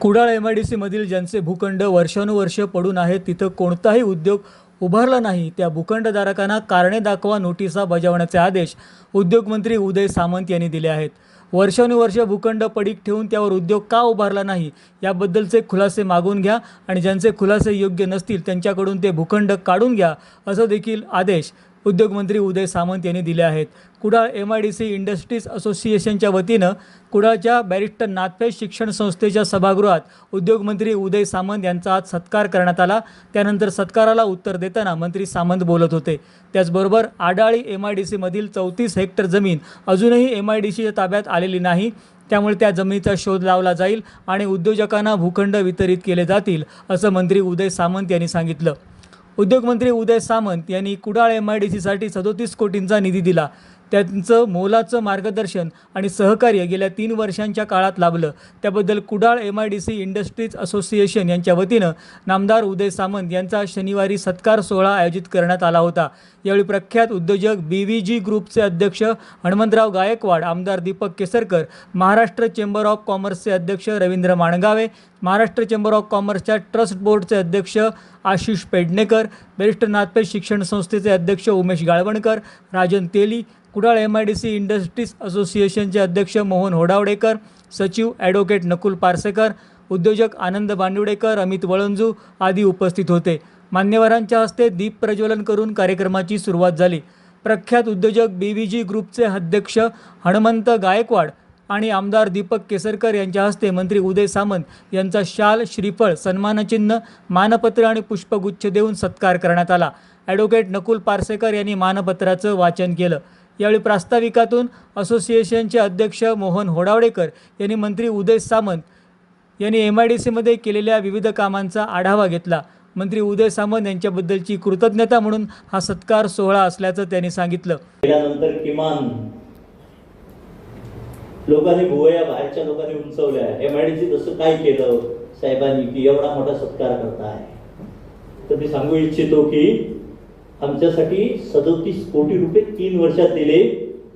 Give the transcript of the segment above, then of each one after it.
Kudal M I D सीमधील ज्यांचे भूखंड वर्षानुवर्ष पडून आहेत तिथं कोणताही उद्योग उभारला नाही. त्या भूखंडधारकांना कारणे दाखवा नोटिसा बजावण्याचे आदेश उद्योगमंत्री उदय सामंत यांनी दिले आहेत. वर्षानुवर्ष भूखंड पडीक ठेवून त्यावर उद्योग का उभारला नाही याबद्दलचे खुलासे मागून घ्या आणि ज्यांचे खुलासे योग्य नसतील त्यांच्याकडून ते भूखंड काढून घ्या असं देखील आदेश उद्योगमंत्री उदय सामंत यांनी दिले आहेत. Kudal M I D C industries असोसिएशनच्या वतीनं कुडाळच्या बॅरिस्टर नाथपे शिक्षण संस्थेच्या सभागृहात उद्योगमंत्री उदय सामंत यांचा आज सत्कार करण्यात आला. त्यानंतर सत्काराला उत्तर देताना मंत्री सामंत बोलत होते. त्याचबरोबर आडाळी एम आय डी सीमधील चौतीस हेक्टर जमीन अजूनही एम आय डी सीच्या ताब्यात आलेली नाही. त्यामुळे त्या जमिनीचा शोध लावला जाईल आणि उद्योजकांना भूखंड वितरित केले जातील असं मंत्री उदय सामंत यांनी सांगितलं. उद्योगमंत्री उदय सामंत यांनी कुडाळ एम आय डी सीसाठी सदोतीस कोटींचा निधी दिला. त्यांचं मोलाचं मार्गदर्शन आणि सहकार्य गेल्या तीन वर्षांच्या काळात लाभलं. त्याबद्दल Kudal M I D C industries association यांच्या वतीनं नामदार उदय सामंत यांचा शनिवारी सत्कार सोहळा आयोजित करण्यात आला होता. यावेळी प्रख्यात उद्योजक बी व्ही जी ग्रुपचे अध्यक्ष हनुमंतराव गायकवाड आमदार दीपक केसरकर महाराष्ट्र चेंबर ऑफ कॉमर्सचे अध्यक्ष रवींद्र माणगावे महाराष्ट्र चेंबर ऑफ कॉमर्सच्या ट्रस्ट बोर्डचे अध्यक्ष आशिष पेडणेकर बॅरिस्टर नाथपेठ शिक्षण संस्थेचे अध्यक्ष Umesh Galvankar Rajan Teli Kudal M I D C industries असोसिएशनचे अध्यक्ष मोहन होडावडेकर सचिव ॲडव्होकेट नकुल पारसेकर उद्योजक आनंद बांदिवडेकर अमित वळंजू आदी उपस्थित होते. मान्यवरांच्या हस्ते दीप प्रज्वलन करून कार्यक्रमाची सुरुवात झाली. प्रख्यात उद्योजक बी व्ही जी ग्रुपचे अध्यक्ष हनुमंत गायकवाड आणि आमदार दीपक केसरकर यांच्या हस्ते मंत्री उदय सामंत यांचा शाल श्रीफळ सन्मानचिन्ह मानपत्र आणि पुष्पगुच्छ देऊन सत्कार करण्यात आला. ॲडव्होकेट नकुल पारसेकर यांनी मानपत्राचं वाचन केलं. यावेळी प्रास्ताविकातून असोसिएशनचे अध्यक्ष मोहन होडावडेकर यांनी मंत्री उदय सामंत यांनी एम आय डी सीमध्ये केलेल्या विविध कामांचा आढावा घेतला. मंत्री उदय सामंत यांच्याबद्दलची कृतज्ञता म्हणून हा सत्कार सोहळा असल्याचं त्यांनी सांगितलं. केल्यानंतर किमान लोकांनी भुवया बाहेरच्या लोकांनी उंचवल्या. एम आय डी तसं काय केलं साहेबांनी की एवढा मोठा सत्कार करताय. तर मी सांगू इच्छितो की आमच्यासाठी सदोतीस कोटी रुपये तीन वर्षात दिले.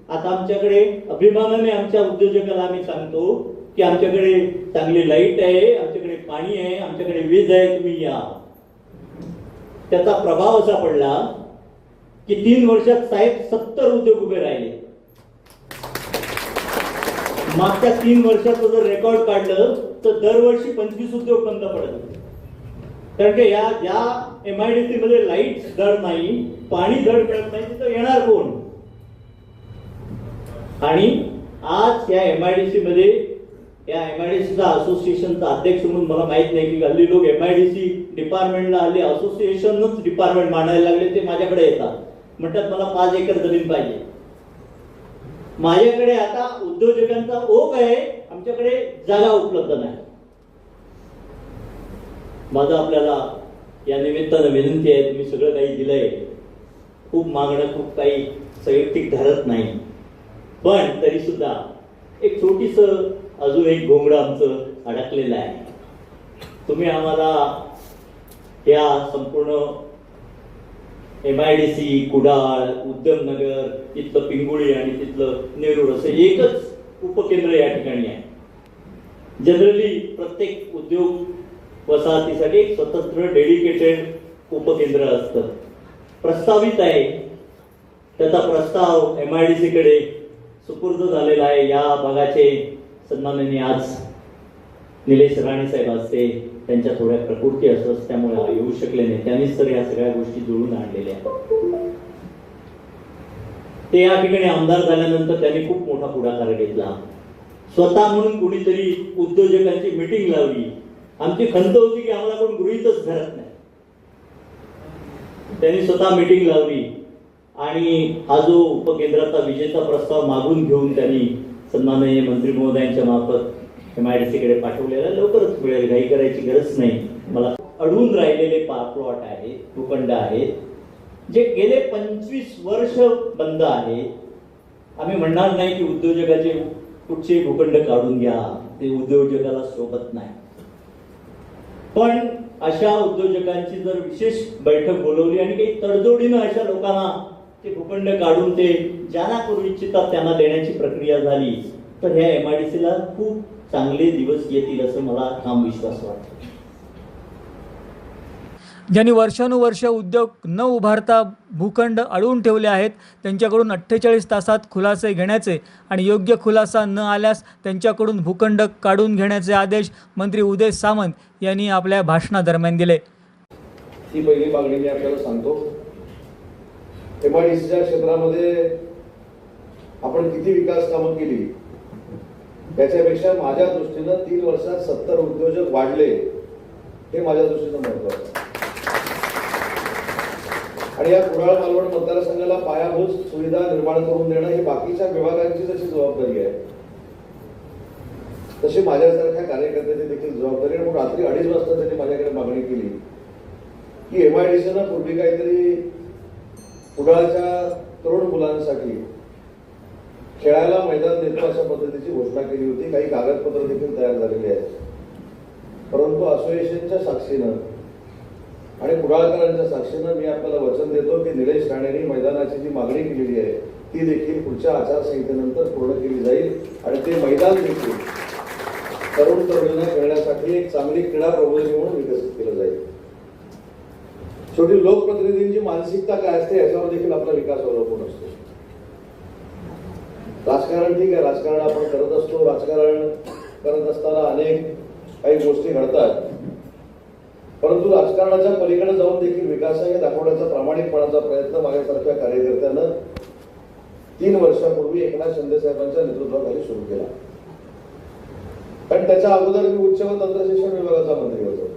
आता आमच्याकडे अभिमानाने आमच्या उद्योजकाला आम्ही सांगतो की आमच्याकडे चांगली लाइट आहे आमच्याकडे पाणी आहे आमच्याकडे वीज आहे तुम्ही या. त्याचा प्रभाव असा पडला की तीन वर्षात साहेब सत्तर उद्योग उभे राहिले. मागच्या तीन वर्षाचं जर रेकॉर्ड काढलं तर दरवर्षी पंचवीस उद्योग बंद पडत कारण की या ज्या एम आय डी सी मध्ये लाइट दर नाही पाणी दर मिळत नाही तिथं येणार कोण? आणि आज या एम आय डी सी मध्ये या एम आय डी सीचा असोसिएशनचा अध्यक्ष म्हणून मला माहीत नाही की हल्ली लोक एम आय डी सी डिपार्टमेंटला हल्ली असोसिएशनच डिपार्टमेंट मांडायला लागले ते माझ्याकडे येतात. म्हणतात मला पाच एकर जमीन पाहिजे. माझ्याकडे आता उद्योजकांचा ओघ आहे आमच्याकडे जागा उपलब्ध नाही. माझं आपल्याला या निमित्तानं विनंती आहे तुम्ही सगळं काही दिलंय. खूप मागणं खूप काही सैयक्तिक धरत नाही. पण तरी सुद्धा एक छोटीस अजून एक घोंगडं आमचं अडकलेलं आहे. तुम्ही आम्हाला या संपूर्ण M I D C Kudal Udyamnagar तिथलं पिंगुळी आणि तिथलं नेरूळ असं एकच उपकेंद्र या ठिकाणी आहे. जनरली प्रत्येक उद्योग वसाहतीसाठी एक स्वतंत्र डेडिकेटेड उपकेंद्र असतं. प्रस्तावित आहे. त्याचा प्रस्ताव एम आय डी सीकडे सुपूर्द झालेला आहे. या भागाचे सन्माननीय आज निलेश राणे साहेब असते. त्यांच्या थोड्या प्रकृती असत त्यामुळे येऊ शकले नाही. त्यांनीच तर या सगळ्या गोष्टी जुळून आणलेल्या ते या ठिकाणी आमदार झाल्यानंतर त्यांनी खूप मोठा पुढाकार घेतला. स्वतः म्हणून कुणीतरी उद्योजकांची मिटिंग लावली. आमची खंत होती की आम्हाला कोण गृहीतच धरत नाही. त्यांनी स्वतः मिटिंग लावली आणि हा जो उपकेंद्राचा विजेचा प्रस्ताव मागून घेऊन त्यांनी सन्माननीय मंत्री महोदयांच्या मार्फत एम आय डी सीकडे पाठवलेला लवकरच मिळेल घाई करायची गरज नाही. मला अडून राहिलेले पार प्लॉट आहेत भूखंड आहेत जे गेले पंचवीस वर्ष बंद आहेत आम्ही म्हणणार नाही की उद्योजकाचे कुठचे भूखंड काढून घ्या ते उद्योजकाला सोबत नाही. पण अशा उद्योजकांची जर विशेष बैठक बोलवली आणि काही तडजोडीनं अशा लोकांना ते भूखंड काढून ते ज्यांना करू इच्छितात त्यांना देण्याची प्रक्रिया झाली तर ह्या एम आय डी सीला खूप चांगले दिवस येतील असं मला ठाम विश्वास वाटतो. ज्यांनी वर्षानुवर्ष उद्योग न उभारता भूखंड अडवून ठेवले आहेत त्यांच्याकडून अठ्ठेचाळीस तासात खुलासे घेण्याचे आणि योग्य खुलासा न आल्यास त्यांच्याकडून भूखंड काढून घेण्याचे आदेश मंत्री उदय सामंत यांनी आपल्या भाषणादरम्यान दिले. ही पहिली मागणी मी आपल्याला सांगतो. एमआयडीसीच्या क्षेत्रामध्ये आपण किती विकास कामं केली त्याच्यापेक्षा माझ्या दृष्टीनं तीन वर्षात सत्तर उद्योजक वाढले हे माझ्या दृष्टीनं महत्वाचं आणि या कुडाळ मालवण मतदारसंघाला पायाभूत सुविधा निर्माण करून देणं ही बाकीच्या विभागांची जशी जबाबदारी आहे. तशी माझ्यासारख्या कार्यकर्त्याची देखील जबाबदारी म्हणून रात्री अडीच वाजता त्यांनी माझ्याकडे मागणी केली. की एम आय पूर्वी काहीतरी कुडाळच्या तरुण मुलांसाठी खेळायला मैदान देतो अशा पद्धतीची घोषणा केली होती. काही कागदपत्र देखील तयार झालेली आहेत. परंतु असोसिएशनच्या साक्षीनं आणि कुडाळकरांच्या साक्षीनं मी आपल्याला वचन देतो की निलेश राणेंनी मैदानाची जी मागणी केलेली आहे ती देखील पुढच्या आचारसंहितेनंतर पूर्ण केली जाईल आणि ते मैदान देखील तरुण तरुणींना खेळण्यासाठी एक चांगली क्रीडा प्रबोधिनी म्हणून विकसित केलं जाईल. शेवटी लोकप्रतिनिधींची मानसिकता काय असते याच्यावर देखील आपला विकास अवलंबून असतो. राजकारण ठीक आहे राजकारण आपण करत असतो. राजकारण करत असताना अनेक काही गोष्टी घडतात. परंतु राजकारणाच्या पलीकडे जाऊन देखील विकास हे दाखवण्याचा प्रामाणिकपणाचा प्रयत्न माझ्यासारख्या कार्यकर्त्यानं तीन वर्षापूर्वी एकनाथ शिंदे साहेबांच्या नेतृत्वाखाली सुरू केला. कारण त्याच्या अगोदर मी उच्च व तंत्रशिक्षण विभागाचा मंत्री होतो.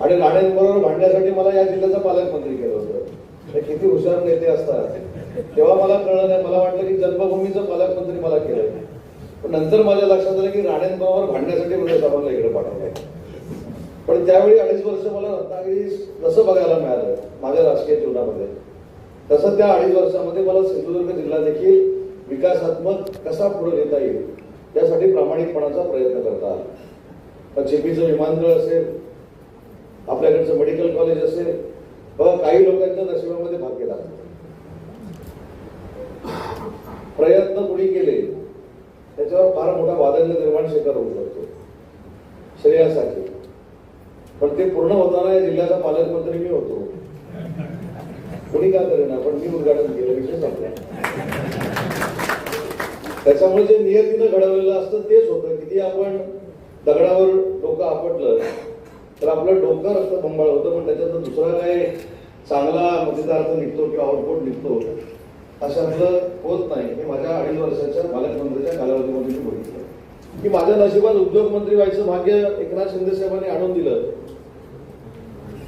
आणि राणेंबरोबर भांडण्यासाठी मला या जिल्ह्याचा पालकमंत्री केलं होतं. हे किती हुशार नेते असतात. तेव्हा मला कळलं नाही. मला वाटलं की जन्मभूमीचं पालकमंत्री मला केलं पण नंतर माझ्या लक्षात आलं की राणेंबरोबर भांडण्यासाठी मला साहेबांना इकडे पाठवलंय. पण त्यावेळी अडीच वर्ष मला रत्नागिरी जसं बघायला मिळालं माझ्या राजकीय जीवनामध्ये तसं त्या अडीच वर्षामध्ये मला सिंधुदुर्ग जिल्हा देखील विकासात्मक कसा पुढे नेता येईल यासाठी प्रामाणिकपणाचा प्रयत्न करता आला. मग जेपीचं विमानतळ असेल आपल्याकडचं मेडिकल कॉलेज असेल काही लोकांच्या नशिबामध्ये भाग केला प्रयत्न कुणी केले त्याच्यावर फार मोठा वादंग निर्माण शिकार होऊ शकतो. श्रेयासाठी. पण ते पूर्ण होताना या जिल्ह्याचा पालकमंत्री मी होतो. कोणी का करेना? पण मी उद्घाटन केलं विषय संपला. त्याच्यामुळे जे नियतीनं घडवलेलं असतं तेच होतं. किती आपण दगडावर डोकं आपटलं तर आपलं डोकं रक्त रक्तबंबाळ होतं पण त्याच्यातनं दुसरा काय चांगला मजेदार निघतो किंवा आउटपुट निघतो अशातलं होत नाही. हे माझ्या अडीच वर्षाच्या पालकमंत्र्याच्या कालावधीमध्ये मी बघितलं. की माझ्या नशिबात उद्योगमंत्री व्हायचं भाग्य एकनाथ शिंदे साहेबांनी आणून दिलं.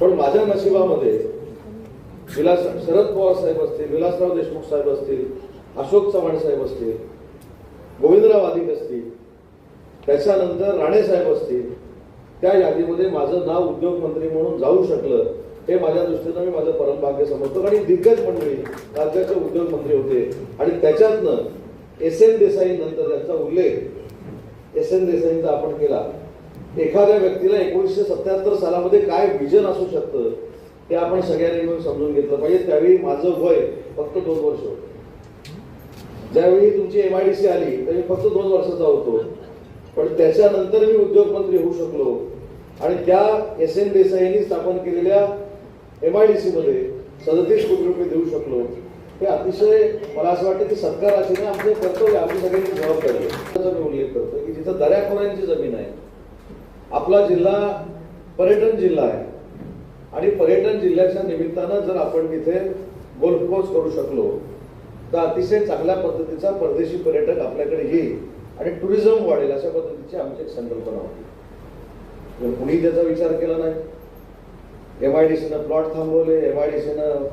पण माझ्या नशिबामध्ये विलास शरद पवार साहेब असतील विलासराव देशमुख साहेब असतील अशोक चव्हाण साहेब असतील गोविंदराव अधिक असतील त्याच्यानंतर राणे साहेब असतील त्या यादीमध्ये माझं नाव उद्योगमंत्री म्हणून जाऊ शकलं हे माझ्या दृष्टीनं मी माझं परमभाग्य समजतो. आणि दिग्गज मंडळी राज्याचे उद्योगमंत्री होते. आणि त्याच्यातनं एस एन देसाई नंतर त्यांचा उल्लेख एस एन देसाईंचा आपण केला. एखाद्या व्यक्तीला एकोणीसशे सत्याहत्तर सालामध्ये काय विजन असू शकतं ते आपण सगळ्यांनी मिळून समजून घेतलं पाहिजे. त्यावेळी माझं वय फक्त दोन वर्ष होतं. ज्यावेळी तुमची एमआयडीसी आली तर मी फक्त दोन वर्षाचा होतो. पण त्याच्यानंतर मी उद्योगमंत्री होऊ शकलो. आणि त्या एस एन देसाईंनी स्थापन केलेल्या एमआयडीसी मध्ये सदतीस कोटी रुपये देऊ शकलो. हे अतिशय मला असं वाटतं की सरकार ना आमचे कर्तव्य आमची सगळ्यांची जबाबदारी आहे. मी उल्लेख करतो की जिथं दऱ्याखोऱ्यांची जमीन आहे आपला जिल्हा पर्यटन जिल्हा आहे. आणि पर्यटन जिल्ह्याच्या निमित्तानं जर आपण तिथे गोल्फ कोर्स करू शकलो तर अतिशय चांगल्या पद्धतीचा परदेशी पर्यटक आपल्याकडे येईल आणि टुरिझम वाढेल अशा पद्धतीची आमची एक संकल्पना होती. कुणी त्याचा विचार केला नाही. एम आय डी सीनं प्लॉट थांबवले एम आय डी सीनं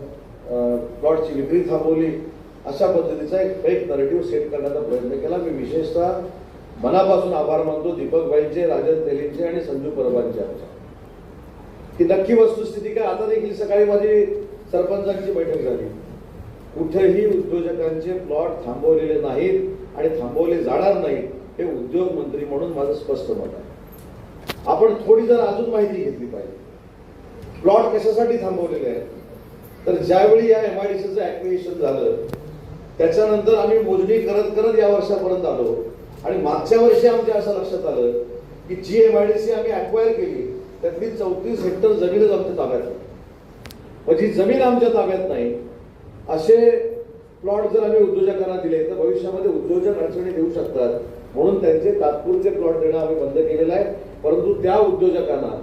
प्लॉटची विक्री थांबवली अशा पद्धतीचा एक फेक नरेटिव्ह सेट करण्याचा प्रयत्न केला. मी विशेषतः मनापासून आभार मानतो दीपकबाईंचे राजन तेलींचे आणि संजू परबांचे आमच्या ही नक्की वस्तुस्थिती काय? आता देखील सकाळी माझी सरपंचांची बैठक झाली. कुठेही उद्योजकांचे प्लॉट थांबवलेले नाहीत आणि थांबवले जाणार नाहीत हे उद्योग मंत्री म्हणून माझं स्पष्ट मत आहे. आपण थोडी जर अजून माहिती घेतली पाहिजे. प्लॉट कशासाठी थांबवलेले आहेत? तर ज्यावेळी या एमआयडीसीचं ऍक्विशन झालं त्याच्यानंतर आम्ही मोजणी करत करत या वर्षापर्यंत आलो. आणि मागच्या वर्षी आमच्या असं लक्षात आलं की जी एम आय डी सी आम्ही अक्वायर केली त्यातली चौतीस हेक्टर जमीनच आमच्या ताब्यात मग जी जमीन आमच्या ताब्यात नाही असे प्लॉट जर आम्ही उद्योजकांना दिले तर भविष्यामध्ये उद्योजक अडचणी देऊ शकतात. म्हणून त्यांचे तात्पुरते प्लॉट देणं आम्ही बंद केलेलं आहे. परंतु त्या उद्योजकांना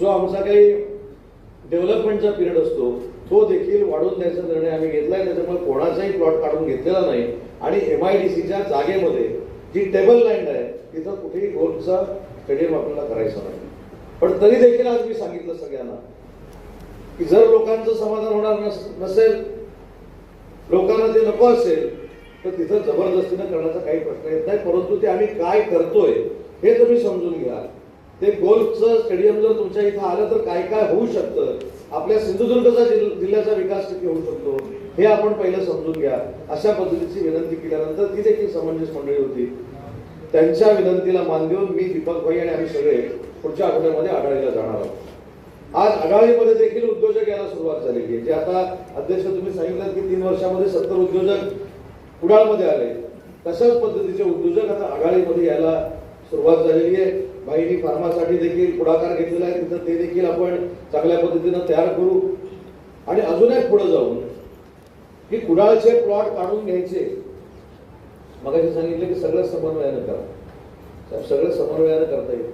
जो आमचा काही डेव्हलपमेंटचा पिरियड असतो तो देखील वाढवून द्यायचा निर्णय आम्ही घेतला आहे त्याच्यामुळे कोणाचाही प्लॉट काढून घेतलेला नाही. आणि एम आय डी सीच्या जागेमध्ये जी टेबल लँड आहे तिथं कुठेही गोल्फचा स्टेडियम आपल्याला करायचं नाही. पण तरी देखील आज मी सांगितलं सगळ्यांना की जर लोकांचं समाधान होणार नस- नसेल लोकांना ते नको असेल तर तिथं जबरदस्तीनं करण्याचा काही प्रश्न येत नाही. परंतु ते आम्ही काय करतोय हे तुम्ही समजून घ्या. ते गोल्फचं स्टेडियम जर तुमच्या इथं आलं तर काय काय होऊ शकतं? आपल्या सिंधुदुर्गचा जिल्ह्याचा विकास किती होऊ शकतो? हे आपण पहिलं समजून घ्या. अशा पद्धतीची विनंती केल्यानंतर ती देखील समंजस मंडळी होती. त्यांच्या विनंतीला मान देऊन मी दीपक भाई आणि आम्ही सगळे पुढच्या आठवड्यामध्ये आढाळीला जाणार आहोत. आज आघाडीमध्ये देखील उद्योजक यायला सुरुवात झालेली आहे. जे आता अध्यक्ष तुम्ही सांगितलं की तीन वर्षामध्ये सत्तर उद्योजक कुडाळमध्ये आले. तशाच पद्धतीचे उद्योजक आता आघाडीमध्ये यायला सुरुवात झालेली आहे. भाईनी फार्मासाठी देखील पुढाकार घेतलेला आहे. तिथं ते देखील आपण चांगल्या पद्धतीनं तयार करू. आणि अजून एक पुढे जाऊन की कुडाळचे प्लॉट काढून घ्यायचे. मग सांगितलं की सगळं समन्वयानं करा. सगळं समन्वयानं करता येईल.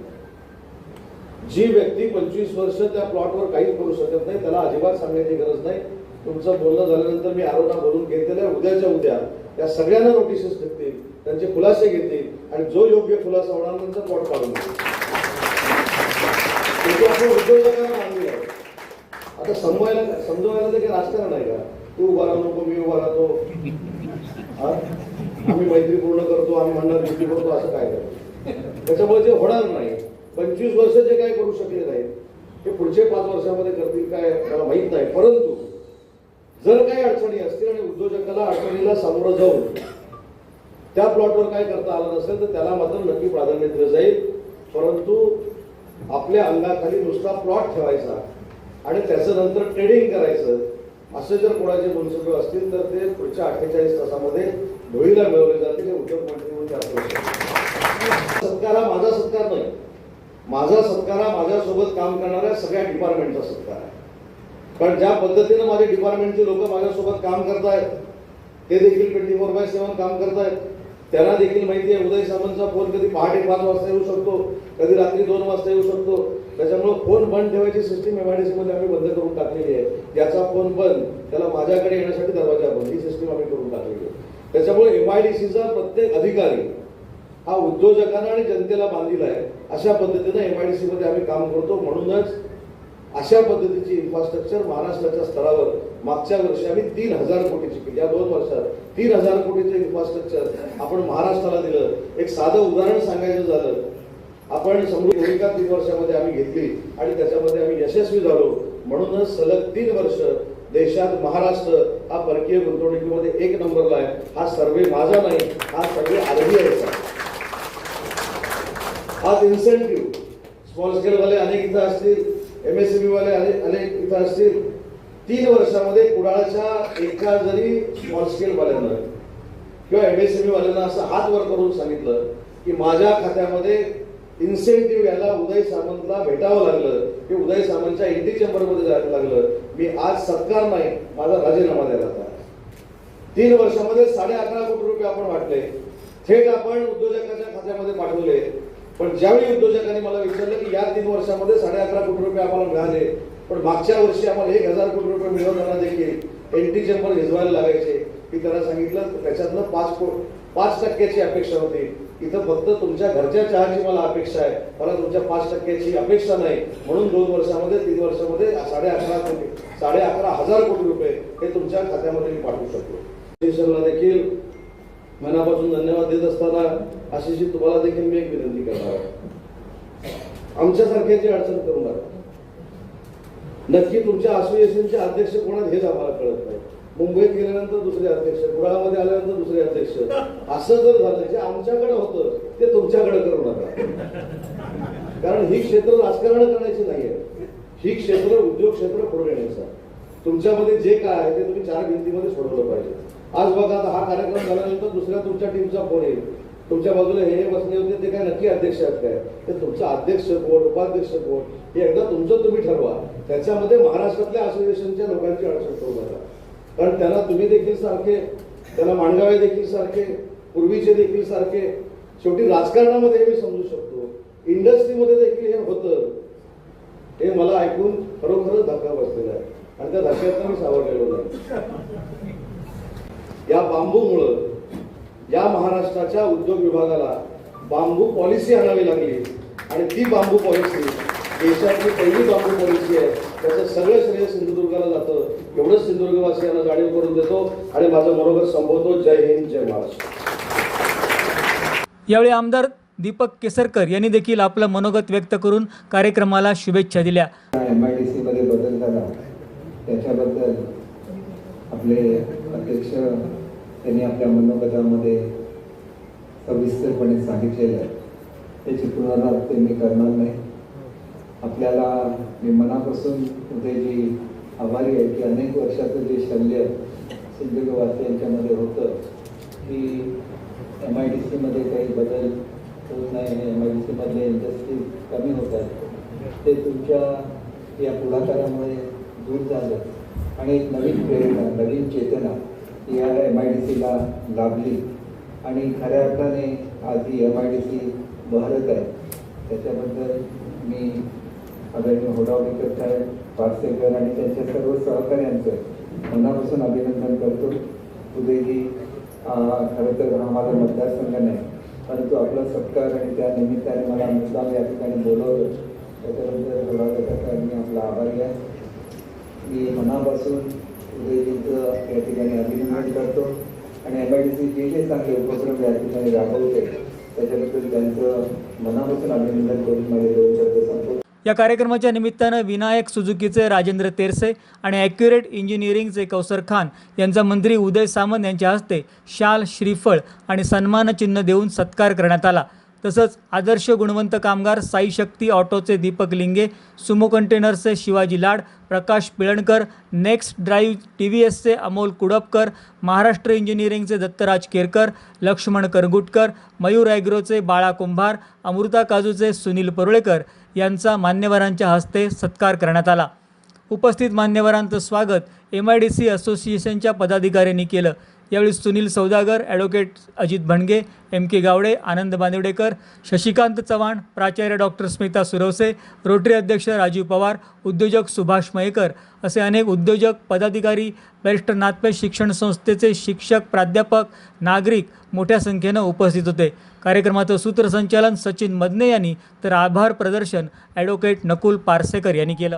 जी व्यक्ती पंचवीस वर्ष त्या प्लॉटवर काहीच करू शकत नाही त्याला अजिबात सांगण्याची गरज नाही. तुमचं बोलणं झाल्यानंतर मी आरोना बोलून घेतलेलं आहे उद्याच्या उद्या त्या सगळ्यांना नोटिसेस घेतील त्यांचे खुलासे घेतील आणि जो योग्य खुलासा होणार त्यांचा प्लॉट काढून घेतील. आपण उद्योजकांना मानली आहे आता समवायला समजवायला ते काही राजकारण आहे का? तू उभा नको मी उभा राहतो हा? आम्ही मैत्री पूर्ण करतो आम्ही म्हणणार युती करतो असं काय करतो? त्याच्यामुळे जे होणार नाही पंचवीस वर्ष जे काय करू शकले नाही ते पुढचे पाच वर्षामध्ये करतील काय मला माहीत नाही. परंतु जर काही अडचणी असतील आणि उद्योजकाला अडचणीला सामोरं जाऊन त्या प्लॉटवर काय करता आलं नसेल तर त्याला मात्र नक्की प्राधान्य दिलं जाईल. परंतु आपल्या अंगाखाली नुसता प्लॉट ठेवायचा आणि त्याचं नंतर ट्रेडिंग करायचं असे जर कोणाचे मनसुबे असतील तर ते पुढच्या अठ्ठेचाळीस तासामध्ये धुळीला मिळवले जातील हे उद्योग मंत्री म्हणून सत्कार हा माझा सत्कार नाही. माझा सत्कार हा माझ्यासोबत काम करणाऱ्या सगळ्या डिपार्टमेंटचा सत्कार आहे. कारण ज्या पद्धतीनं माझ्या डिपार्टमेंटचे लोक माझ्यासोबत काम करतायत ते देखील ट्वेंटी फोर बाय सेव्हन काम करतायत. त्यांना देखील माहिती आहे उदय सामंतचा फोन कधी पहाटे पाच वाजता येऊ शकतो कधी रात्री दोन वाजता येऊ शकतो. त्याच्यामुळं फोन बंद ठेवायची सिस्टीम एमआयडीसी मध्ये आम्ही बंद करून टाकलेली आहे. याचा फोन बंद त्याला माझ्याकडे येण्यासाठी दरवाजा बंद ही सिस्टीम आम्ही करून टाकलेली आहे. त्याच्यामुळे एमआयडीसीचा प्रत्येक अधिकारी हा उद्योजकांना आणि जनतेला बांधलेला आहे. अशा पद्धतीनं एमआयडीसी मध्ये आम्ही काम करतो. म्हणूनच अशा पद्धतीची इन्फ्रास्ट्रक्चर महाराष्ट्राच्या स्तरावर मागच्या वर्षी आम्ही तीन हजार कोटीची केली. या दोन वर्षात तीन हजार कोटीचं इन्फ्रास्ट्रक्चर आपण महाराष्ट्राला दिलं. एक साधं उदाहरण सांगायचं झालं. आपण समृद्ध भूमिका तीन वर्षामध्ये आम्ही घेतली आणि त्याच्यामध्ये आम्ही यशस्वी झालो. म्हणूनच सलग तीन वर्ष देशात महाराष्ट्र हा परकीय गुंतवणुकीमध्ये एक नंबरला आहे. हा सर्वे माझा नाही हा सर्वे आरबी आहे. आज इन्सेंटिव्ह स्मॉल स्केल वाले अनेक इथं असतील एम एमएसएमई वाले अनेक अनेक इथं असतील. तीन वर्षामध्ये कुडाळच्या एका जरी स्मॉल स्केल वाल्यांना किंवा एमएसएमई वाल्यांना असं हात वर करून सांगितलं की माझ्या खात्यामध्ये इन्सेंटिव्ह याला उदय सामंतला भेटावं लागलं. की उदय सामंतच्या चेंबरमध्ये जायला लागलं. मी आज सत्कार नाही माझा राजीनामा द्यायला तयार तीन वर्षामध्ये साडे अकरा कोटी रुपये आपण वाटले. थेट आपण उद्योजकाच्या खात्यामध्ये पाठवले. पण ज्यावेळी उद्योजकांनी मला विचारलं की या तीन वर्षामध्ये साडे अकरा कोटी रुपये आम्हाला मिळाले पण मागच्या वर्षी आम्हाला एक हजार कोटी रुपये मिळवताना देखील एनटी चेंबर हिजवायला लागायचे. की त्यांना सांगितलं त्याच्यातनं पाच को पाच टक्क्याची अपेक्षा होती. इथं फक्त तुमच्या घरच्या चहाची मला अपेक्षा आहे. मला तुमच्या पाच टक्क्याची अपेक्षा नाही. म्हणून दोन वर्षामध्ये तीन वर्षामध्ये साडे अकरा कोटी साडे अकरा हजार कोटी रुपये हे तुमच्या खात्यामध्ये मी पाठवू शकतो. स्टेशनला देखील मनापासून धन्यवाद देत असताना आशिषी तुम्हाला देखील मी एक विनंती करणार आहे. आमच्यासारख्याची अडचण करू नका नक्की तुमच्या असोसिएशनचे अध्यक्ष कोणात हेच आम्हाला कळत नाही. मुंबईत गेल्यानंतर दुसरे अध्यक्ष कुडाळमध्ये आल्यानंतर दुसरे अध्यक्ष. असं जर झालं जे आमच्याकडे होतं ते तुमच्याकडे करू नका. कारण ही क्षेत्र राजकारण करण्याची नाही आहे ही क्षेत्र उद्योग क्षेत्र पुढे नेण्याचं तुमच्यामध्ये जे काय आहे ते तुम्ही चार भिंतीमध्ये सोडवलं पाहिजे. आज बघा आता हा कार्यक्रम झाल्यानंतर दुसऱ्या तुमच्या टीमचा फोन येईल. तुमच्या बाजूला हे बसले होते ते काय नक्की अध्यक्ष आहेत काय? ते तुमचं अध्यक्ष कोण उपाध्यक्ष कोण? हे एकदा तुमचं तुम्ही ठरवा. त्याच्यामध्ये महाराष्ट्रातल्या असोसिएशनच्या लोकांची अडचण करू नका. कारण त्यांना तुम्ही देखील सारखे त्याला माणगावे देखील सारखे पूर्वीचे देखील सारखे शेवटी राजकारणामध्ये हे मी समजू शकतो. इंडस्ट्रीमध्ये देखील हे होतं. हे मला ऐकून खरोखरच धक्का बसलेला आहे. आणि त्या धक्क्यात मी सावरलेलो नाही. या बांबूमुळं या महाराष्ट्राच्या उद्योग विभागाला बांबू पॉलिसी आणावी लागली. आणि ती बांबू पॉलिसी देशातली पहिली बांबू पॉलिसी आहे? त्याचं सगळं श्रेय सिंधुदुर्गाला जातं. एवढंच सिंधुदुर्गवासियांना जाणीव करून देतो आणि माझं मनोगत संपवतो. जय हिंद जय महाराष्ट्र. यावेळी आमदार दीपक केसरकर यांनी देखील आपलं मनोगत व्यक्त करून कार्यक्रमाला शुभेच्छा दिल्या. एम आय डी सीमध्ये बदल झाला. त्याच्याबद्दल आपले अध्यक्ष त्यांनी आपल्या मनोगतामध्ये सविस्तरपणे सांगितलेलं आहे. त्याची पुनरावृत्ती मी करणार नाही. आपल्याला मी मनापासून उदयजी आभारी आहे की अनेक वर्षाचं जे शल्य सिंधुदुर्गवासियांच्यामध्ये होतं की एम आय डी सीमध्ये काही बदल होत नाही एम आय डी सीमधले इंडस्ट्री कमी होत आहेत. ते तुमच्या या पुढाकारामुळे दूर झालं. आणि एक नवीन प्रेरणा नवीन चेतना या एम आय डी सीला लाभली. आणि खऱ्या अर्थाने आज ही एम आय डी सी बहरत आहे. त्याच्याबद्दल मी आदरणीय होडावडेकर साहेब पारसेकर आणि त्यांच्या सर्व सहकाऱ्यांचं मनापासून अभिनंदन करतो. उदयजी खरं तर हा माझा मतदारसंघ नाही परंतु आपला सत्कार आणि त्या निमित्ताने मला मुद्दाम या ठिकाणी बोलवलं. त्याच्याबद्दल होडावडेकर साहेब आपला आभारी आहे मी मनापासून उदयजींचं या ठिकाणी अभिनंदन करतो. आणि एम आय डी सी जे जे चांगले उपक्रम या ठिकाणी राबवते त्याच्याबद्दल त्यांचं मनापासून अभिनंदन करून माझे दोन शब्द या कार्यक्रमाच्या निमित्तानं विनायक सुझुकीचे राजेंद्र तेरसे आणि ॲक्युरेट इंजिनिअरिंगचे कौसर खान यांचा मंत्री उदय सामंत यांच्या हस्ते शाल श्रीफळ आणि सन्मानचिन्ह देऊन सत्कार करण्यात आला. तसंच आदर्श गुणवंत कामगार साई शक्ती ऑटोचे Deepak Linge Sumo कंटेनर्सचे Shivaji Lad Prakash Pilankar next drive T V एसचे अमोल कुडपकर महाराष्ट्र इंजिनिअरिंगचे दत्तराज केरकर लक्ष्मण करगुटकर मयूर ॲग्रोचे बाळा कुंभार अमृता काजूचे सुनील परुळेकर यांचा मान्यवरांच्या हस्ते सत्कार करण्यात आला. उपस्थित मान्यवरांचं स्वागत एम आय डी सी असोसिएशनच्या पदाधिकाऱ्यांनी केलं. यावेळी Sunil Saudagar advocate Ajit Bhanage M K Gawde Anand Bandivadekar Shashikant Chavan प्राचार्य डॉक्टर स्मिता सुरवसे रोटरी अध्यक्ष राजीव पवार उद्योजक सुभाष मयेकर असे अनेक उद्योजक पदाधिकारी वरिष्ठ नाथपे शिक्षण संस्थेचे शिक्षक प्राध्यापक नागरिक मोठ्या संख्येनं उपस्थित होते. कार्यक्रमाचं सूत्रसंचालन सचिन मदने यांनी तर आभार प्रदर्शन ॲडव्होकेट नकुल पारसेकर यांनी केलं.